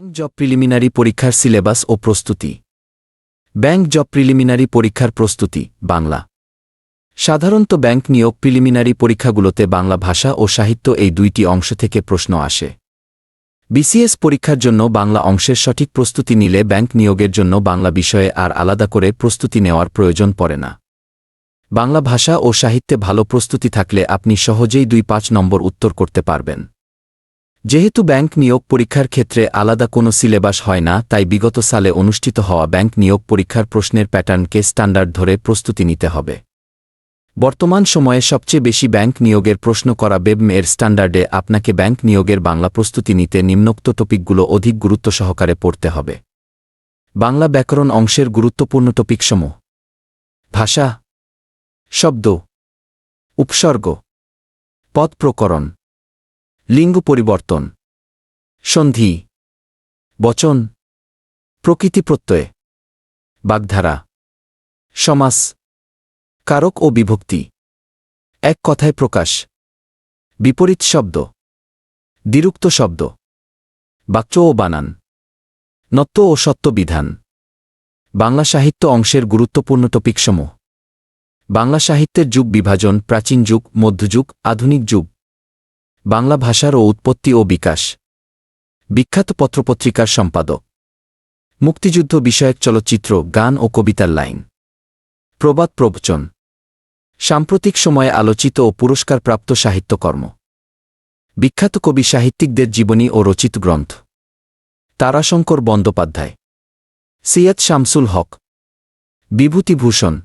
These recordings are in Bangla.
জব প্রিলিমিনারি পরীক্ষার সিলেবাস ও প্রস্তুতি। ব্যাংক জব প্রিলিমিনারি পরীক্ষার প্রস্তুতি, বাংলা। সাধারণত ব্যাংক নিয়োগ প্রিলিমিনারি পরীক্ষাগুলোতে বাংলা ভাষা ও সাহিত্য এই দুইটি অংশ থেকে প্রশ্ন আসে। বিসিএস পরীক্ষার জন্য বাংলা অংশের সঠিক প্রস্তুতি নিলে ব্যাংক নিয়োগের জন্য বাংলা বিষয়ে আর আলাদা করে প্রস্তুতি নেওয়ার প্রয়োজন পড়ে না। বাংলা ভাষা ও সাহিত্যে ভালো প্রস্তুতি থাকলে আপনি সহজেই দুই পাঁচ নম্বর উত্তর করতে পারবেন। যেহেতু ব্যাংক নিয়োগ পরীক্ষার ক্ষেত্রে আলাদা কোনো সিলেবাস হয় না, তাই বিগত সালে অনুষ্ঠিত হওয়া ব্যাংক নিয়োগ পরীক্ষার প্রশ্নের প্যাটার্নকে স্ট্যান্ডার্ড ধরে প্রস্তুতি নিতে হবে। বর্তমান সময়ে সবচেয়ে বেশি ব্যাংক নিয়োগের প্রশ্ন করা বেবম এর স্ট্যান্ডার্ডে আপনাকে ব্যাংক নিয়োগের বাংলা প্রস্তুতি নিতে নিম্নোক্ত টপিকগুলো অধিক গুরুত্ব সহকারে পড়তে হবে। বাংলা ব্যাকরণ অংশের গুরুত্বপূর্ণ টপিকসমূহ। ভাষা। শব্দ। উপসর্গ। পদ প্রকরণ। লিঙ্গ পরিবর্তন। সন্ধি। বচন। প্রকৃতি প্রত্যয়। বাগধারা। সমাস। কারক ও বিভক্তি। এক কথায় প্রকাশ। বিপরীত শব্দ। দ্বিরুক্ত শব্দ। বাক্য ও বানান। নত্ব ও সত্য বিধান। বাংলা সাহিত্য অংশের গুরুত্বপূর্ণ টপিকসমূহ। বাংলা সাহিত্যের যুগ বিভাজন, প্রাচীন যুগ, মধ্যযুগ, আধুনিক যুগ। বাংলা ভাষার ও উৎপত্তি ও বিকাশ। বিখ্যাত পত্রপত্রিকার সম্পাদক। মুক্তিযুদ্ধ বিষয়ক চলচ্চিত্র, গান ও কবিতার লাইন। প্রবাদ প্রবচন। সাম্প্রতিক সময়ে আলোচিত ও পুরস্কারপ্রাপ্ত সাহিত্যকর্ম। বিখ্যাত কবি সাহিত্যিকদের জীবনী ও রচিত গ্রন্থ। তারাশঙ্কর বন্দ্যোপাধ্যায়। সৈয়দ শামসুল হক। Bibhutibhushan.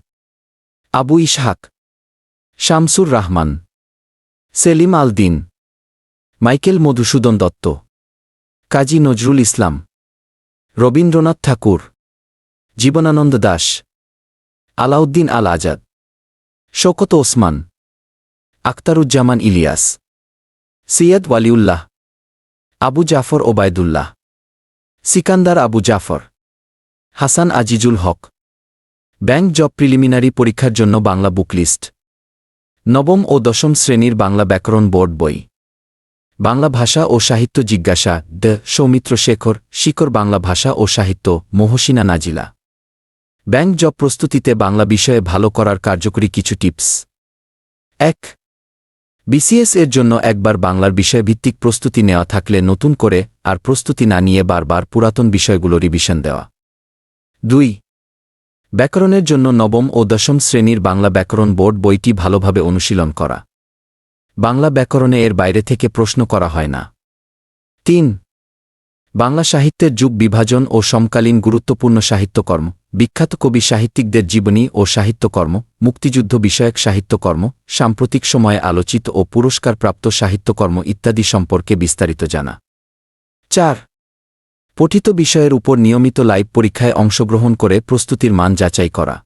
Abu Ishaq. Shamsur Rahman. Selim Al Din Michael Madhusudan Dutt. Kazi Nazrul Islam. Rabindranath Tagore. Jibanananda Das. Alauddin Al Azad. Shawkat Osman. Akhtaruzzaman Elias. Syed Waliullah. Abu Zafar Obaidullah. Sikandar Abu Zafar. Hasan Azizul Huq. Bank job preliminary পরীক্ষার জন্য বাংলা বুক লিস্ট। নবম ও দশম শ্রেণির বাংলা ব্যাকরণ বোর্ড বই। বাংলা ভাষা ও সাহিত্য জিজ্ঞাসা ড সৌমিত্র শেখর শিকর বাংলা ভাষা ও সাহিত্য, মহসিনা নাজিলা। ব্যাংক জব প্রস্তুতিতে বাংলা বিষয়ে ভালো করার কার্যকরী কিছু টিপস। এক, বিসিএস এর জন্য একবার বাংলার বিষয়ভিত্তিক প্রস্তুতি নেওয়া থাকলে নতুন করে আর প্রস্তুতি না নিয়ে বারবার পুরাতন বিষয়গুলো রিভিশন দেওয়া। দুই, ব্যাকরণের জন্য নবম ও দশম শ্রেণির বাংলা ব্যাকরণ বোর্ড বইটি ভালোভাবে অনুশীলন করা। বাংলা ব্যাকরণে এর বাইরে থেকে প্রশ্ন করা হয় না। তিন, বাংলা সাহিত্যের যুগ বিভাজন ও সমকালীন গুরুত্বপূর্ণ সাহিত্যকর্ম, বিখ্যাত কবি সাহিত্যিকদের জীবনী ও সাহিত্যকর্ম, মুক্তিযুদ্ধ বিষয়ক সাহিত্যকর্ম, সাম্প্রতিক সময়ে আলোচিত ও পুরস্কারপ্রাপ্ত সাহিত্যকর্ম ইত্যাদি সম্পর্কে বিস্তারিত জানা। চার, পঠিত বিষয়ের উপর নিয়মিত লাইভ পরীক্ষায় অংশগ্রহণ করে প্রস্তুতির মান যাচাই করা।